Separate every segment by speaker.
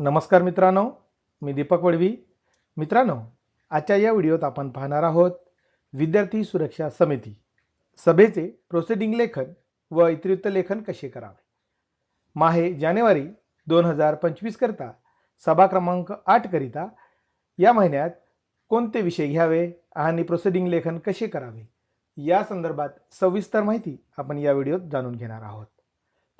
Speaker 1: नमस्कार मित्रांनो मी दीपक वडवी मित्रांनो आजच्या या व्हिडिओत आपण पाहणार आहोत विद्यार्थी सुरक्षा समिती. सभेचे प्रोसिडिंग लेखन व इतिवृत्त लेखन कसे करावे? माहे जानेवारी दोन हजार पंचवीस करता सभा क्रमांक आठ करिता या महिन्यात कोणते विषय घ्यावे आणि प्रोसिडिंग लेखन कसे करावे? या संदर्भात सविस्तर माहिती आपण या व्हिडिओत जाणून घेणार आहोत.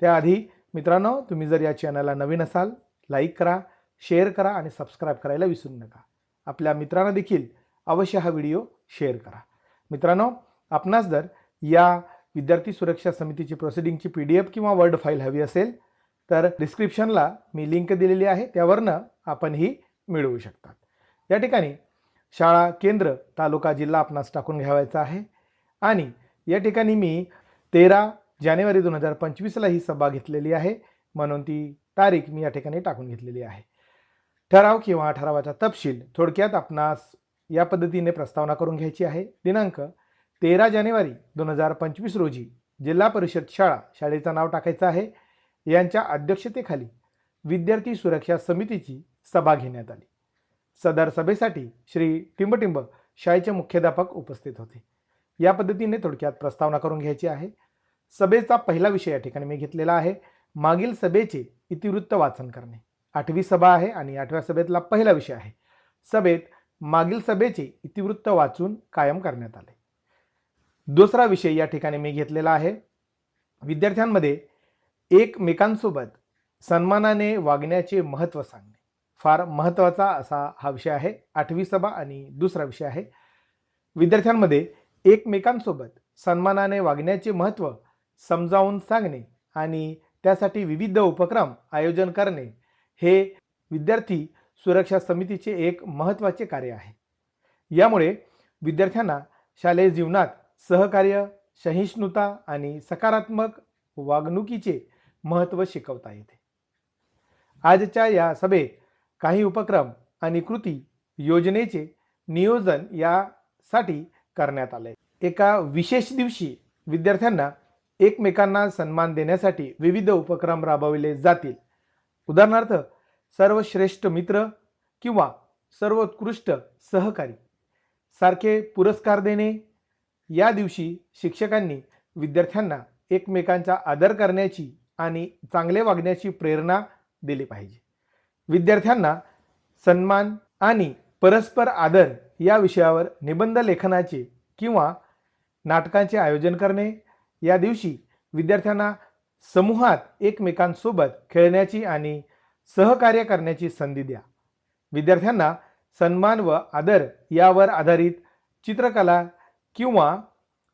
Speaker 1: त्याआधी मित्रांनो तुम्ही जर या चॅनलला नवीन असाल लाईक करा शेअर करा आणि सबस्क्राईब करायला विसरू नका. आपल्या मित्रांना देखील अवश्य हा व्हिडिओ शेअर करा. मित्रांनो आपणास जर या विद्यार्थी सुरक्षा समितीची प्रोसिडिंगची पी डी एफ किंवा वर्ड फाईल हवी असेल तर डिस्क्रिप्शनला मी लिंक दिलेली आहे त्यावरनं आपण ही मिळवू शकतात. या ठिकाणी शाळा केंद्र तालुका जिल्हा आपणास टाकून घ्यावायचा आहे आणि या ठिकाणी मी तेरा जानेवारी दोन हजार पंचवीसला ही सभा घेतलेली आहे. म्हणून ती तारीख मी या ठिकाणी टाकून घेतलेली आहे. ठराव किंवा ठरावाचा तपशील थोडक्यात आपणास या पद्धतीने प्रस्तावना करून घ्यायची आहे. दिनांक तेरा जानेवारी दोन हजार पंचवीस रोजी जिल्हा परिषद शाळा शाळेचं नाव टाकायचं आहे. यांच्या अध्यक्षतेखाली विद्यार्थी सुरक्षा समितीची सभा घेण्यात आली. सदर सभेसाठी श्री टिंबटिंब शाळेचे मुख्याध्यापक उपस्थित होते. या पद्धतीने थोडक्यात प्रस्तावना करून घ्यायची आहे. सभेचा पहिला विषय या ठिकाणी मी घेतलेला आहे. मागील सभेचे इतिवृत्त वाचन करणे. आठवी सभा आहे आणि आठव्या सभेतला पहिला विषय आहे. सभेत मागील सभेचे इतिवृत्त वाचून कायम करण्यात आले. दुसरा विषय या ठिकाणी मी घेतलेला आहे. विद्यार्थ्यांमध्ये एकमेकांसोबत सन्मानाने वागण्याचे महत्त्व सांगणे. फार महत्त्वाचा असा हा विषय आहे. आठवी सभा आणि दुसरा विषय आहे. विद्यार्थ्यांमध्ये एकमेकांसोबत सन्मानाने वागण्याचे महत्त्व समजावून सांगणे आणि त्यासाठी विविध उपक्रम आयोजन करणे हे विद्यार्थी सुरक्षा समितीचे एक महत्त्वाचे कार्य आहे. यामुळे विद्यार्थ्यांना शालेय जीवनात सहकार्य सहिष्णुता आणि सकारात्मक वागणुकीचे महत्त्व शिकवता येते. आजच्या या सभेत काही उपक्रम आणि कृती योजनेचे नियोजन यासाठी करण्यात आले एका विशेष दिवशी विद्यार्थ्यांना एकमेकांना सन्मान देण्यासाठी विविध उपक्रम राबविले जातील. उदाहरणार्थ सर्वश्रेष्ठ मित्र किंवा सर्वोत्कृष्ट सहकारी. सारखे पुरस्कार देणे. या दिवशी शिक्षकांनी विद्यार्थ्यांना एकमेकांचा आदर करण्याची आणि चांगले वागण्याची प्रेरणा दिली पाहिजे. विद्यार्थ्यांना सन्मान आणि परस्पर आदर या विषयावर निबंध लेखनाचे किंवा नाटकांचे आयोजन करणे या दिवशी विद्यार्थ्यांना समूहात एकमेकांसोबत खेळण्याची आणि सहकार्य करण्याची संधी द्या. विद्यार्थ्यांना सन्मान व आदर यावर आधारित चित्रकला किंवा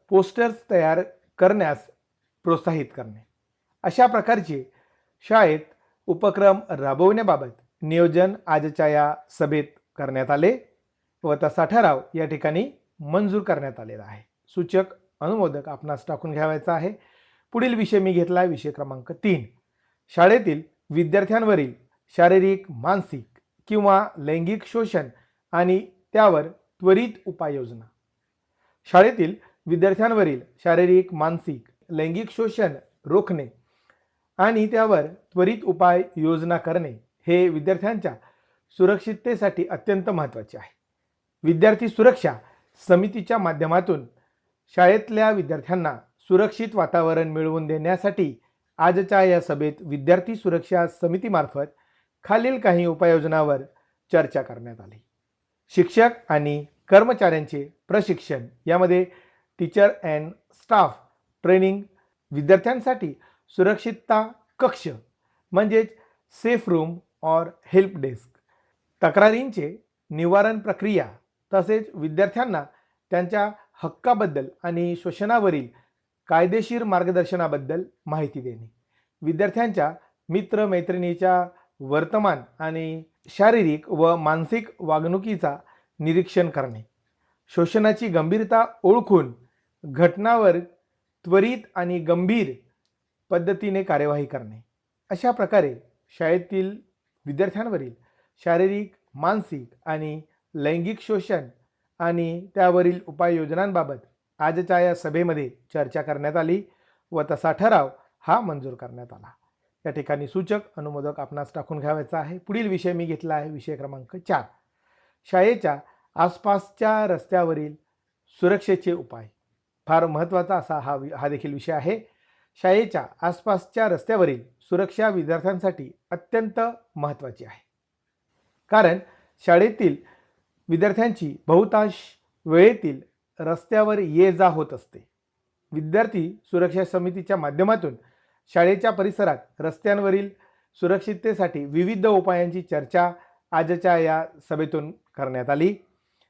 Speaker 1: पोस्टर्स तयार करण्यास प्रोत्साहित करणे. अशा प्रकारचे शाळेत उपक्रम राबवण्याबाबत नियोजन आजच्या या सभेत करण्यात आले व तसा ठराव या ठिकाणी मंजूर करण्यात आलेला आहे. सूचक अनुमोदक आपणास टाकून घ्यावायचा आहे. पुढील विषय मी घेतला आहे विषय क्रमांक तीन. शाळेतील विद्यार्थ्यांवरील शारीरिक मानसिक किंवा लैंगिक शोषण आणि त्यावर त्वरित उपाययोजना. शाळेतील विद्यार्थ्यांवरील शारीरिक मानसिक लैंगिक शोषण रोखणे आणि त्यावर त्वरित उपाय योजना करणे हे विद्यार्थ्यांच्या सुरक्षिततेसाठी अत्यंत महत्त्वाचे आहे. विद्यार्थी सुरक्षा समितीच्या माध्यमातून शाळेतल्या विद्यार्थ्यांना सुरक्षित वातावरण मिळवून देण्यासाठी आजच्या या सभेत विद्यार्थी सुरक्षा समितीमार्फत खालील काही उपाययोजनावर चर्चा करण्यात आली. शिक्षक आणि कर्मचाऱ्यांचे प्रशिक्षण यामध्ये टीचर अँड स्टाफ ट्रेनिंग विद्यार्थ्यांसाठी सुरक्षितता कक्ष म्हणजेच सेफ रूम और हेल्प डेस्क तक्रारींचे निवारण प्रक्रिया तसेच विद्यार्थ्यांना त्यांच्या हक्काबद्दल आणि शोषणावरील कायदेशीर मार्गदर्शनाबद्दल माहिती देणे. विद्यार्थ्यांच्या मित्रमैत्रिणीच्या वर्तमान आणि शारीरिक व मानसिक वागणुकीचा निरीक्षण करणे. शोषणाची गंभीरता ओळखून घटनावर त्वरित आणि गंभीर पद्धतीने कार्यवाही करणे. अशा प्रकारे शाळेतील विद्यार्थ्यांवरील शारीरिक मानसिक आणि लैंगिक शोषण आणि त्यावरील उपाययोजनांबाबत आजच्या या सभेमध्ये चर्चा करण्यात आली व तसा ठराव हा मंजूर करण्यात आला. या ठिकाणी सूचक अनुमोदक आपणास टाकून घ्यावायचा आहे. पुढील विषय मी घेतला आहे विषय क्रमांक चार. शाळेच्या आसपासच्या रस्त्यावरील सुरक्षेचे उपाय. फार महत्त्वाचा असा हा वि- हा देखील विषय आहे. शाळेच्या आसपासच्या रस्त्यावरील सुरक्षा विद्यार्थ्यांसाठी अत्यंत महत्त्वाची आहे. कारण शाळेतील विद्यार्थ्यांची बहुतांश वेळेतील रस्त्यावर ये जा होत असते. विद्यार्थी सुरक्षा समितीच्या माध्यमातून शाळेच्या परिसरात रस्त्यांवरील सुरक्षिततेसाठी विविध उपायांची चर्चा आजच्या या सभेतून करण्यात आली.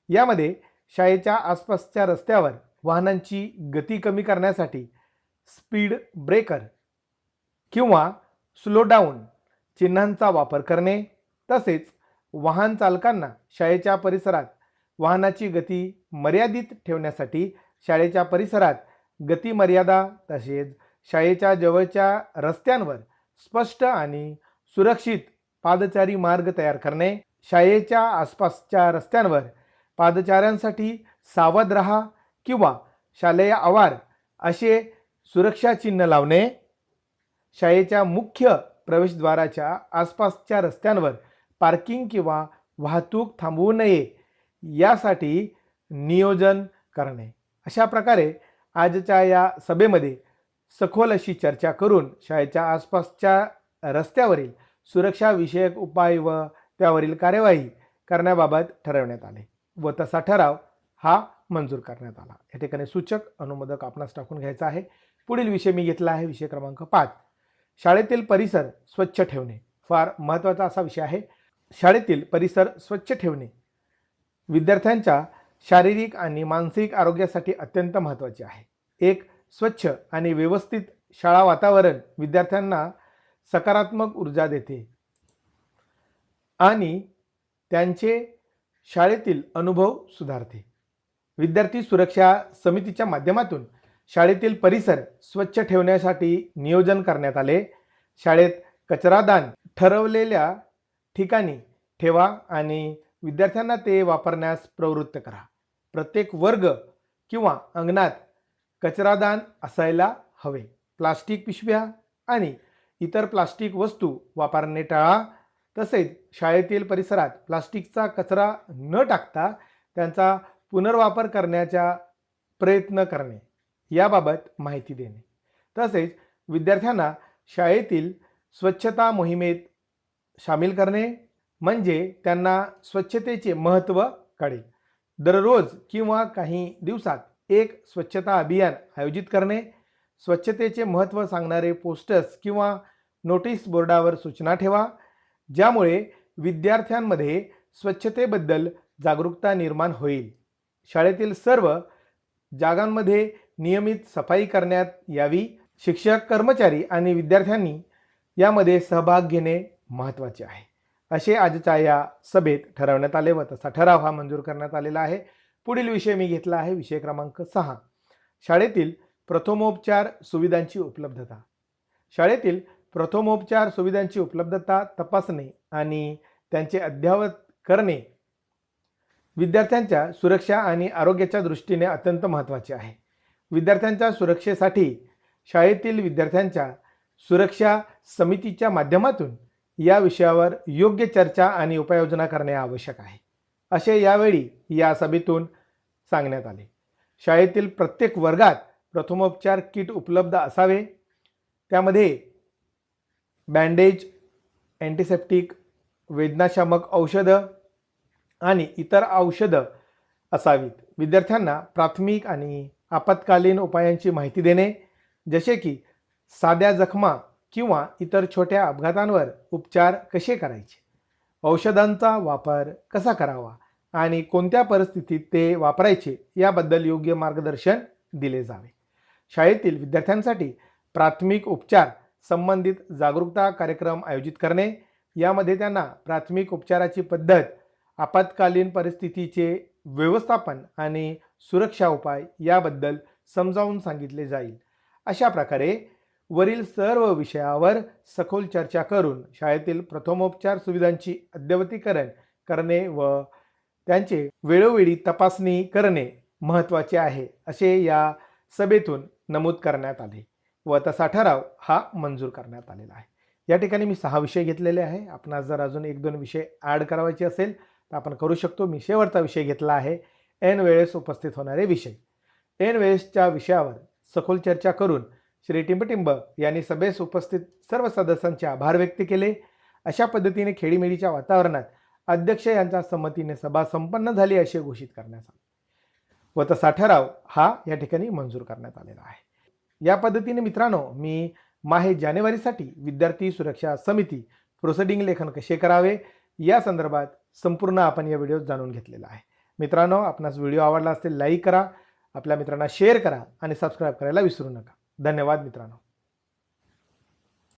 Speaker 1: यामध्ये शाळेच्या आसपासच्या रस्त्यावर वाहनांची गती कमी करण्यासाठी स्पीड ब्रेकर किंवा स्लो डाऊन चिन्हांचा वापर करणे तसेच वाहन चालकांना शाळेच्या परिसरात वाहनाची गती मर्यादित ठेवण्यासाठी शाळेच्या परिसरात गतीमर्यादा तसेच शाळेच्या जवळच्या रस्त्यांवर स्पष्ट आणि सुरक्षित पादचारी मार्ग तयार करणे शाळेच्या आसपासच्या रस्त्यांवर पादचाऱ्यांसाठी सावध रहा किंवा शालेय आवार असे सुरक्षा चिन्ह लावणे शाळेच्या मुख्य प्रवेशद्वाराच्या आसपासच्या रस्त्यांवर पार्किंग किंवा वाहतूक थांबवू नये यासाठी नियोजन करणे. अशा प्रकारे आजच्या या सभेमध्ये सखोल अशी चर्चा करून शाळेच्या आसपासच्या रस्त्यावरील सुरक्षाविषयक उपाय व त्यावरील कार्यवाही करण्याबाबत ठरवण्यात आले व तसा ठराव हा मंजूर करण्यात आला. या ठिकाणी सूचक अनुमोदक आपणास टाकून घ्यायचा आहे. पुढील विषय मी घेतला आहे विषय क्रमांक पाच. शाळेतील परिसर स्वच्छ ठेवणे. फार महत्त्वाचा असा विषय आहे. शाळेतील परिसर स्वच्छ ठेवणे विद्यार्थ्यांच्या शारीरिक आणि मानसिक आरोग्यासाठी अत्यंत महत्त्वाचे आहे. एक स्वच्छ आणि व्यवस्थित शाळा वातावरण विद्यार्थ्यांना सकारात्मक ऊर्जा देते. आणि त्यांचे शाळेतील अनुभव सुधारते. विद्यार्थी सुरक्षा समितीच्या माध्यमातून शाळेतील परिसर स्वच्छ ठेवण्यासाठी नियोजन करण्यात आले. शाळेत कचरादान ठरवलेल्या ठिकाणी ठेवा आणि विद्यार्थ्यांना ते वापरण्यास प्रवृत्त करा. प्रत्येक वर्ग किंवा अंगणात कचरादान असायला हवे. प्लास्टिक पिशव्या आणि इतर प्लास्टिक वस्तू वापरणे टाळा. तसेच शाळेतील परिसरात प्लास्टिकचा कचरा न टाकता त्यांचा पुनर्वापर करण्याचा प्रयत्न करणे याबाबत माहिती देणे. तसेच विद्यार्थ्यांना शाळेतील स्वच्छता मोहिमेत सामील करणे म्हणजे त्यांना स्वच्छतेचे महत्त्व कळेल. दररोज किंवा काही दिवसात एक स्वच्छता अभियान आयोजित करणे स्वच्छतेचे महत्त्व सांगणारे पोस्टर्स किंवा नोटीस बोर्डावर सूचना ठेवा ज्यामुळे विद्यार्थ्यांमध्ये स्वच्छतेबद्दल जागरूकता निर्माण होईल. शाळेतील सर्व जागांमध्ये नियमित सफाई करण्यात यावी. शिक्षक कर्मचारी आणि विद्यार्थ्यांनी यामध्ये सहभाग घेणे महत्त्वाचे आहे. असे आजच्या या सभेत ठरवण्यात आले व तसा ठराव हा मंजूर करण्यात आलेला आहे. पुढील विषय मी घेतला आहे. विषय क्रमांक सहा. शाळेतील प्रथमोपचार सुविधांची उपलब्धता. शाळेतील प्रथमोपचार सुविधांची उपलब्धता तपासणे आणि त्यांचे अद्ययावत करणे विद्यार्थ्यांच्या सुरक्षा आणि आरोग्याच्या दृष्टीने अत्यंत महत्त्वाचे आहे. विद्यार्थ्यांच्या सुरक्षेसाठी शाळेतील विद्यार्थ्यांच्या सुरक्षा समितीच्या माध्यमातून या विषयावर योग्य चर्चा आणि उपाययोजना करणे आवश्यक आहे. असे यावेळी या सभेतून सांगण्यात आले. शाळेतील प्रत्येक वर्गात प्रथमोपचार किट उपलब्ध असावे. त्यामध्ये बँडेज अँटीसेप्टिक वेदनाशामक औषधं आणि इतर औषधं असावीत. विद्यार्थ्यांना प्राथमिक आणि आपत्कालीन उपायांची माहिती देणे जसे की साध्या जखमा किंवा इतर छोट्या अपघातांवर उपचार कसे करायचे? औषधांचा वापर कसा करावा? आणि कोणत्या परिस्थितीत ते वापरायचे? याबद्दल योग्य मार्गदर्शन दिले जावे. शाळेतील विद्यार्थ्यांसाठी प्राथमिक उपचार संबंधित जागरूकता कार्यक्रम आयोजित करणे यामध्ये त्यांना प्राथमिक उपचाराची पद्धत आपत्कालीन परिस्थितीचे व्यवस्थापन आणि सुरक्षा उपाय याबद्दल समजावून सांगितले जाईल. अशा प्रकारे वरील सर्व विषयावर सखोल चर्चा करून शाळेतील प्रथमोपचार सुविधांची अद्यवतीकरण करणे व त्यांचे वेळोवेळी तपासणी करणे महत्त्वाचे आहे असे या सभेतून नमूद करण्यात आले व तसा ठराव हा मंजूर करण्यात आलेला आहे. या ठिकाणी मी सहा विषय घेतलेले आहे. आपणास जर अजून एक दोन विषय ॲड करावायचे असेल तर आपण करू शकतो. मी शेवटचा विषय घेतला आहे. ऐन वेळेस उपस्थित होणारे विषय. ऐन वेळेसच्या विषयावर सखोल चर्चा करून श्री टिंबटिंब यांनी सभेस उपस्थित सर्व सदस्यांचे आभार व्यक्त केले. अशा पद्धतीने खेळीमेळीच्या वातावरणात अध्यक्ष यांच्या संमतीने सभा संपन्न झाली असे घोषित करण्यात आले. व तसा ठराव हा या ठिकाणी मंजूर करण्यात आलेला आहे. या पद्धतीने मित्रांनो मी माहे जानेवारीसाठी विद्यार्थी सुरक्षा समिती प्रोसिडिंग लेखन कसे करावे या संदर्भात संपूर्ण आपण या व्हिडिओत जाणून घेतलेला आहे. मित्रांनो आपणास व्हिडिओ आवडला असेल लाईक करा. आपल्या मित्रांना शेअर करा आणि सबस्क्राईब करायला विसरू नका. धन्यवाद मित्रांनो.